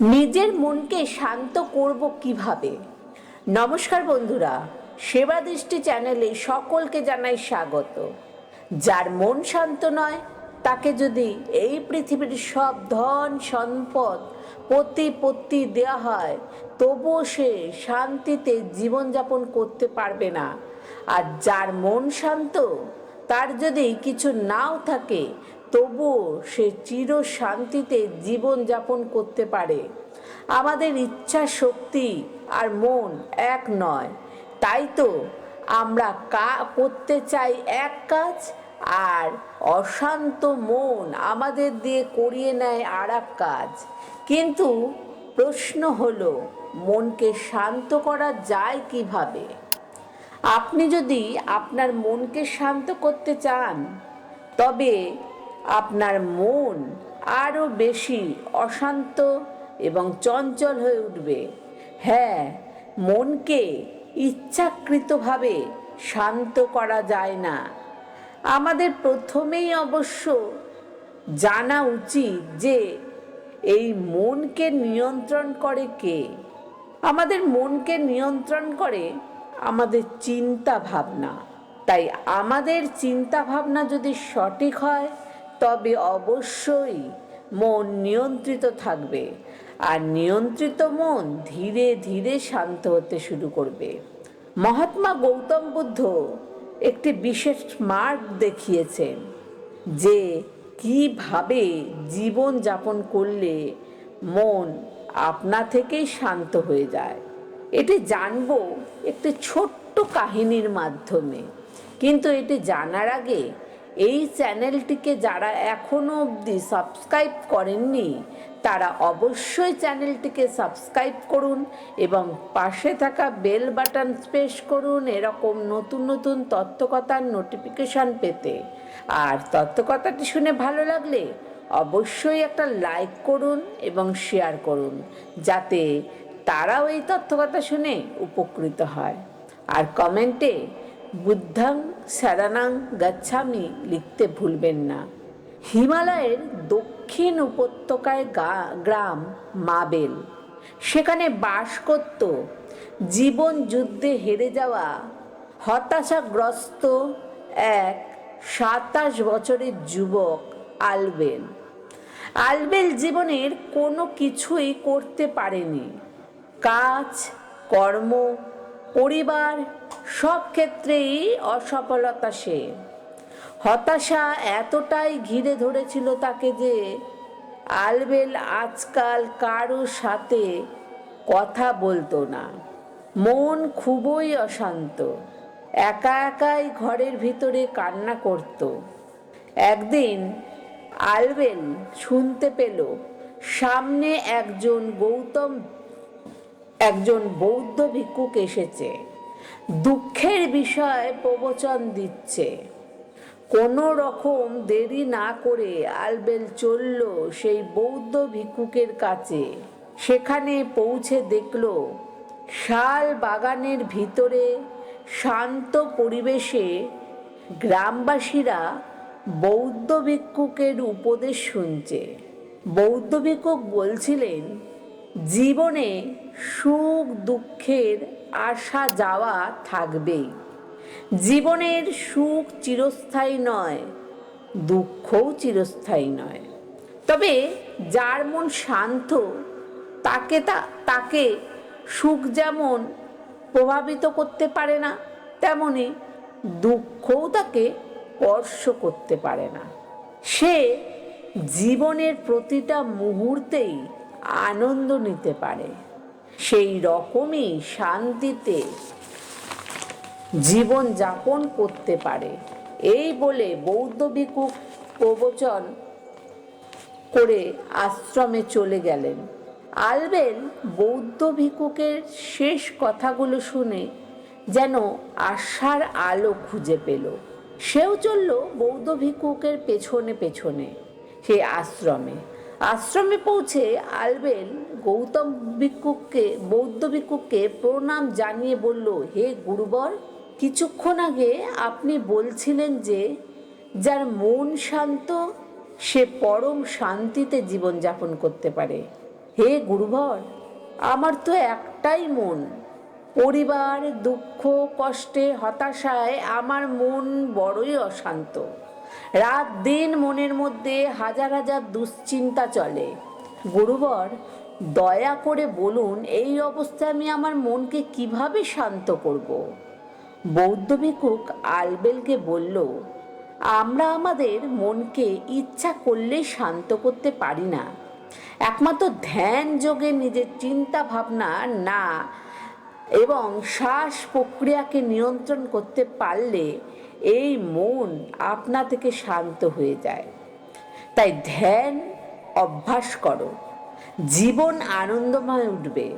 নিজের মনকে শান্ত করব কীভাবে? নমস্কার বন্ধুরা, সেবা দৃষ্টি চ্যানেলে সকলকে জানাই স্বাগত। যার মন শান্ত নয়, তাকে যদি এই পৃথিবীর সব ধন সম্পদ প্রতিপত্তি দেওয়া হয়, তবুও সে শান্তিতে জীবনযাপন করতে পারবে না। আর যার মন শান্ত, তার যদি কিছু নাও থাকে তবুও সে চির শান্তিতে জীবন যাপন করতে পারে। আমাদের ইচ্ছা শক্তি আর মন এক নয়। তাই তো আমরা কা, করতে চাই এক কাজ আর অশান্ত মন আমাদের দিয়ে করিয়ে নেয় আর কাজ। কিন্তু প্রশ্ন হলো, মনকে শান্ত করা যায় কীভাবে? আপনি যদি আপনার মনকে শান্ত করতে চান, তবে আপনার মন আরও বেশি অশান্ত এবং চঞ্চল হয়ে উঠবে। হ্যাঁ মনকে ইচ্ছাকৃতভাবে শান্ত করা যায় না। আমাদের প্রথমেই অবশ্য জানা উচিত যে এই মনকে নিয়ন্ত্রণ করে কে। আমাদের মনকে নিয়ন্ত্রণ করে আমাদের চিন্তা ভাবনা। তাই আমাদের চিন্তা ভাবনা যদি সঠিক হয় তবে অবশ্যই মন নিয়ন্ত্রিত থাকবে আর নিয়ন্ত্রিত মন ধীরে ধীরে শান্ত হতে শুরু করবে। মহাত্মা গৌতম বুদ্ধ একটি বিশেষ মার্গ দেখিয়েছেন যে কীভাবে জীবন যাপন করলে মন আপনা থেকেই শান্ত হয়ে যায়। এটি জানব একটি ছোট্ট কাহিনীর মাধ্যমে। কিন্তু এটি জানার আগে এই চ্যানেলটিকে যারা এখনও অবধি সাবস্ক্রাইব করেননি, তারা অবশ্যই চ্যানেলটিকে সাবস্ক্রাইব করুন এবং পাশে থাকা বেল বাটন প্রেস করুন এরকম নতুন নতুন তত্ত্বকথার নোটিফিকেশান পেতে। আর তত্ত্বকথাটি শুনে ভালো লাগলে অবশ্যই একটা লাইক করুন এবং শেয়ার করুন, যাতে তারাও এই তথ্যকথা শুনে উপকৃত হয়। আর কমেন্টে বুদ্ধাং সারানাং গাচ্ছামি লিখতে ভুলবেন না। হিমালয়ের দক্ষিণ উপত্যকায় গ্রাম মাবেল। সেখানে বাস করত, জীবন যুদ্ধে হেরে যাওয়া, হতাশাগ্রস্ত এক সাতাশ বছরের যুবক আলবেল। আলবেল জীবনের কোনো কিছুই করতে পারেনি। কাজ, কর্ম, পরিবার সব ক্ষেত্রেই অসফলতা সে। হতাশা এতটাই ঘিরে ধরেছিল তাকে যে আলবেল আজকাল কারও সাথে কথা বলতো না। মন খুবই অশান্ত, একা একাই ঘরের ভিতরে কান্না করত। একদিন আলবেল শুনতে পেল, সামনে একজন গৌতম, একজন বৌদ্ধ ভিক্ষুক এসেছে। দুঃখের বিষয় প্রবচন দিচ্ছে। কোনো রকম দেরি না করে আলবেল চলল সেই বৌদ্ধ ভিক্ষুকের কাছে। সেখানে পৌঁছে দেখল, শাল বাগানের ভিতরে শান্ত পরিবেশে গ্রামবাসীরা বৌদ্ধ ভিক্ষুকের উপদেশ শুনছে। বৌদ্ধ ভিক্ষুক বলছিলেন, জীবনে সুখ দুঃখের আসা যাওয়া থাকবেই। জীবনের সুখ চিরস্থায়ী নয়, দুঃখও চিরস্থায়ী নয়। তবে যার মন শান্ত, তাকে তা, তাকে সুখ যেমন প্রভাবিত করতে পারে না, তেমনি দুঃখও তাকে স্পর্শ করতে পারে না। সে জীবনের প্রতিটা মুহূর্তেই আনন্দ নিতে পারে। সেই রকমই শান্তিতে জীবন যাপন করতে পারে। এই বলে বৌদ্ধ ভিক্ষুক প্রবচন করে আশ্রমে চলে গেলেন। আলবেন বৌদ্ধ ভিক্ষুকের শেষ কথাগুলো শুনে যেন আশার আলো খুঁজে পেল। সেও চলল বৌদ্ধ ভিক্ষুকের পেছনে পেছনে, সেই আশ্রমে। আশ্রমে পৌঁছে আলবেন গৌতম ভিক্ষুককে, বৌদ্ধ ভিক্ষুককে প্রণাম জানিয়ে বলল, হে গুরুবর, কিছুক্ষণ আগে আপনি বলছিলেন যে, যার মন শান্ত, সে পরম শান্তিতে জীবনযাপন করতে পারে। হে গুরুবর, আমার তো একটাই মন। পরিবার, দুঃখ, কষ্টে, হতাশায় আমার মন বড়ই অশান্ত। রাত দিন মনের মধ্যে হাজার হাজার দুশ্চিন্তা চলে। গুরুবর, দয়া করে বলুন, এই অবস্থায় আমি আমার মনকে কীভাবে শান্ত করব? বৌদ্ধ ভিক্ষুক আলবেলকে বলল, আমরা আমাদের মনকে ইচ্ছা করলেই শান্ত করতে পারি না। একমাত্র ধ্যান যোগে নিজের চিন্তা ভাবনা না, এবং শ্বাস প্রক্রিয়াকে নিয়ন্ত্রণ করতে পারলে এই মন আপনা থেকে শান্ত হয়ে যায়। তাই ধ্যান অভ্যাস করো। জীবন আনন্দময় উঠবে।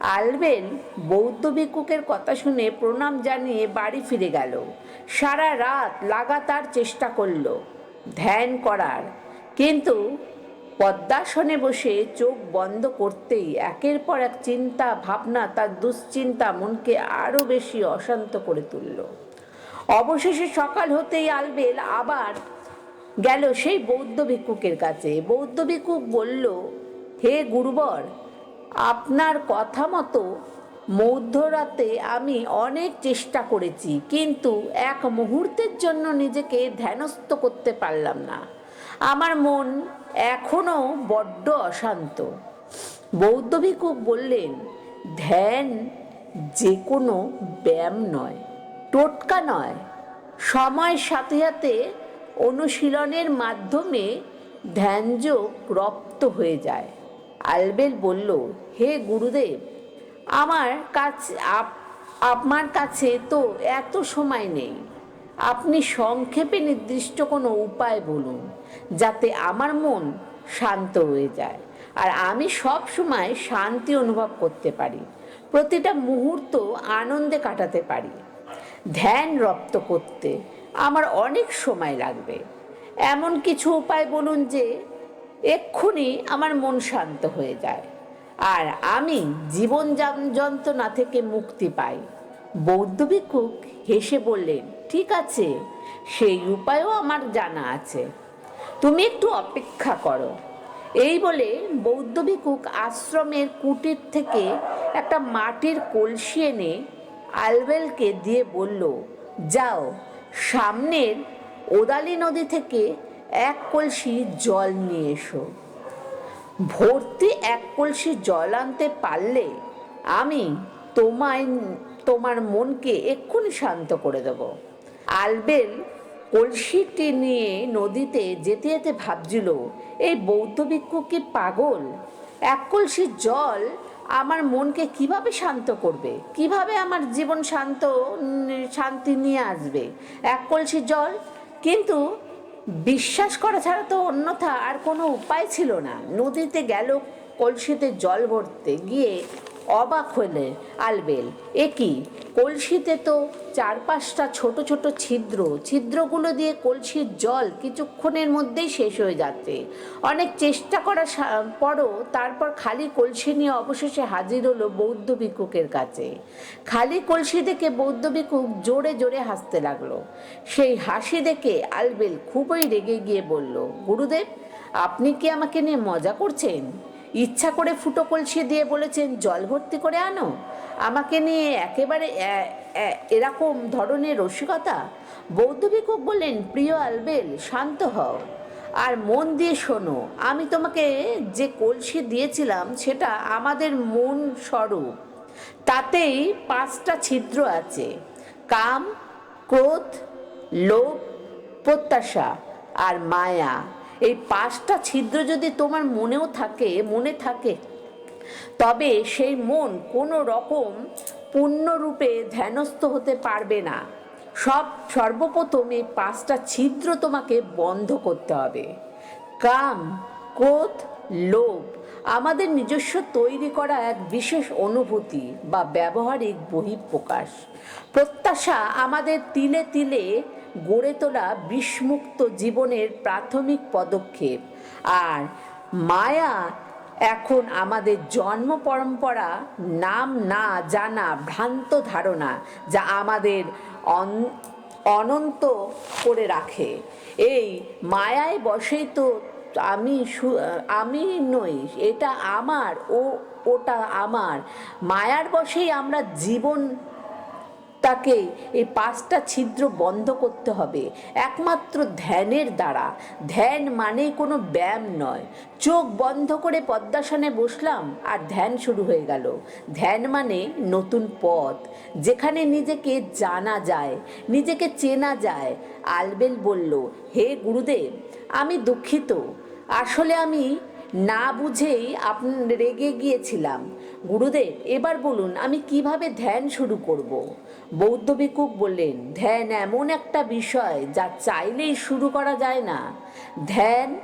আলবেন বৌদ্ধ ভিক্ষুকের কথা শুনে প্রণাম জানিয়ে বাড়ি ফিরে গেল। সারা রাত লাগাতার চেষ্টা করল ধ্যান করার। কিন্তু পদ্মাসনে বসে চোখ বন্ধ করতেই একের পর এক চিন্তা, ভাবনা, তার দুশ্চিন্তা মনকে আরও বেশি অশান্ত করে তুলল। অবশেষে সকাল হতেই আলবেল আবার গেল সেই বৌদ্ধ ভিক্ষুকের কাছে। বৌদ্ধ ভিক্ষুক বলল, হে গুরুবর, আপনার কথা মতো মধ্যরাতে আমি অনেক চেষ্টা করেছি, কিন্তু এক মুহূর্তের জন্য নিজেকে ধ্যানস্থ করতে পারলাম না। আমার মন এখনও বড্ড অশান্ত। বৌদ্ধ ভিক্ষুক বললেন, ধ্যান যে কোনো ব্যায়াম নয়। টোটকা নয় সময়ের সাথে সাথে অনুশীলনের মাধ্যমে ধ্যানযোগ রপ্ত হয়ে যায়। আলবেল বলল, হে গুরুদেব, আমার কাছে, আপ- আপনার কাছে তো এত সময় নেই। আপনি সংক্ষেপে নির্দিষ্ট কোনো উপায় বলুন, যাতে আমার মন শান্ত হয়ে যায় আর আমি সব সময় শান্তি অনুভব করতে পারি। প্রতিটা মুহূর্ত আনন্দে কাটাতে পারি। ধ্যান রপ্ত করতে আমার অনেক সময় লাগবে। এমন কিছু উপায় বলুন যে, এক্ষুনি আমার মন শান্ত হয়ে যায়। আর আমি জীবন যান- যন্ত্রণা থেকে মুক্তি পাই। বৌদ্ধ ভিক্ষুক হেসে বললেন, ঠিক আছে, সেই উপায়ও আমার জানা আছে। তুমি একটু অপেক্ষা করো। এই বলে বৌদ্ধ ভিক্ষুক আশ্রমের কুটির থেকে একটা মাটির কলসি এনে আলবেলকে দিয়ে বলল, যাও, সামনের ওদালি নদী থেকে এক কলসি জল নিয়ে এসো। ভর্তি এক কলসি জল আনতে পারলে আমি তোমায়, তোমার মনকে এক্ষুনি শান্ত করে দেব। আলবেল কলসিটি নিয়ে নদীতে যেতে যেতে ভাবছিল, এই বৌদ্ধ ভিক্ষু কি পাগল? এক কলসি জল আমার মনকে কীভাবে শান্ত করবে? কীভাবে আমার জীবন শান্ত শান্তি নিয়ে আসবে? এক কলসি জল। কিন্তু বিশ্বাস করা ছাড়া তো অন্যথা আর কোনো উপায় ছিল না। নদীতে গেল কলসিতে জল ভরতে গিয়ে অবাক হলে আলবেল, এ কি? কলসিতে তো চার পাঁচটা ছোট ছোট ছিদ্র, ছিদ্রগুলো দিয়ে কলসির জল কিছুক্ষণের মধ্যেই শেষ হয়ে যাচ্ছে। অনেক চেষ্টা করার পরও তারপর খালি কলসি নিয়ে অবশেষে হাজির হলো বৌদ্ধ ভিক্ষুকের কাছে। খালি কলসি দেখে বৌদ্ধ ভিক্ষুক জোরে জোরে হাসতে লাগল। সেই হাসি দেখে আলবেল খুবই রেগে গিয়ে বলল, গুরুদেব, আপনি কি আমাকে নিয়ে মজা করছেন? ইচ্ছা করে ফুটো কলসি দিয়ে বলেছেন, জল ভর্তি করে আনো। আমাকে নিয়ে একেবারে এরকম ধরনের রসিকতা? বৌদ্ধ ভিক্ষুক বললেন, প্রিয় আলবেল, শান্ত হও। আর মন দিয়ে শোনো, আমি তোমাকে যে কলসি দিয়েছিলাম, সেটা আমাদের মন স্বরূপ। তাতেই পাঁচটা ছিদ্র আছে। কাম, ক্রোধ, লোভ, প্রত্যাশা আর মায়া। এই পাঁচটা ছিদ্র যদি তোমার মনেও থাকে, মনে থাকে, তবে সেই মন কোনো রকম পূর্ণরূপে ধ্যানস্থ হতে পারবে না। সব, সর্বপ্রথম এই পাঁচটা ছিদ্র তোমাকে বন্ধ করতে হবে। কাম, ক্রোধ, লোভ আমাদের নিজস্ব তৈরি করা এক বিশেষ অনুভূতি বা ব্যবহারিক বহিঃপ্রকাশ। প্রত্যাশা আমাদের তিলে তিলে গড়ে তোলা বিষমুক্ত জীবনের প্রাথমিক পদক্ষেপ। আর মায়া এখন আমাদের জন্ম পরম্পরা, নাম না জানা ভ্রান্ত ধারণা যা আমাদের অন- অনন্ত করে রাখে। এই মায়ায় বসেই তো আমি আমি নই, এটা আমার ও, ওটা আমার। মায়ার বশেই আমরা জীবন তাকে এই পাঁচটা ছিদ্র বন্ধ করতে হবে। একমাত্র ধ্যানের দ্বারা। ধ্যান মানে কোনো ব্যায়াম নয়। চোখ বন্ধ করে পদ্মাসনে বসলাম আর ধ্যান শুরু হয়ে গেল। ধ্যান মানে নতুন পথ, যেখানে নিজেকে জানা যায়, নিজেকে চেনা যায়। আলবেল বলল, হে গুরুদেব, আমি দুঃখিত। আসলে আমি না বুঝেই আপনি রেগে গিয়েছিলাম। গুরুদেব, এবার বলুন, আমি কীভাবে ধ্যান শুরু করব। বৌদ্ধ ভিক্ষুক বললেন, ধ্যান এমন একটা বিষয় যা চাইলেই শুরু করা যায় না। ধ্যান,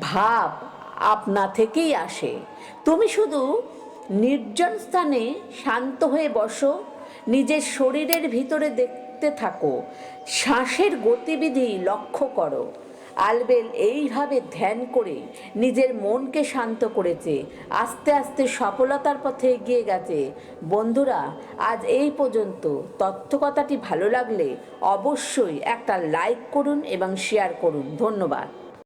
ভাব আপনা থেকেই আসে। তুমি শুধু নির্জন স্থানে শান্ত হয়ে বসো, নিজের শরীরের ভিতরে দেখতে থাকো, শ্বাসের গতিবিধি লক্ষ্য করো। আলবেল এইভাবে ধ্যান করে নিজের মনকে শান্ত করেছে, আস্তে আস্তে সফলতার পথে এগিয়ে গেছে। বন্ধুরা, আজ এই পর্যন্ত। তথ্যকথাটি ভালো লাগলে অবশ্যই একটা লাইক করুন এবং শেয়ার করুন। ধন্যবাদ।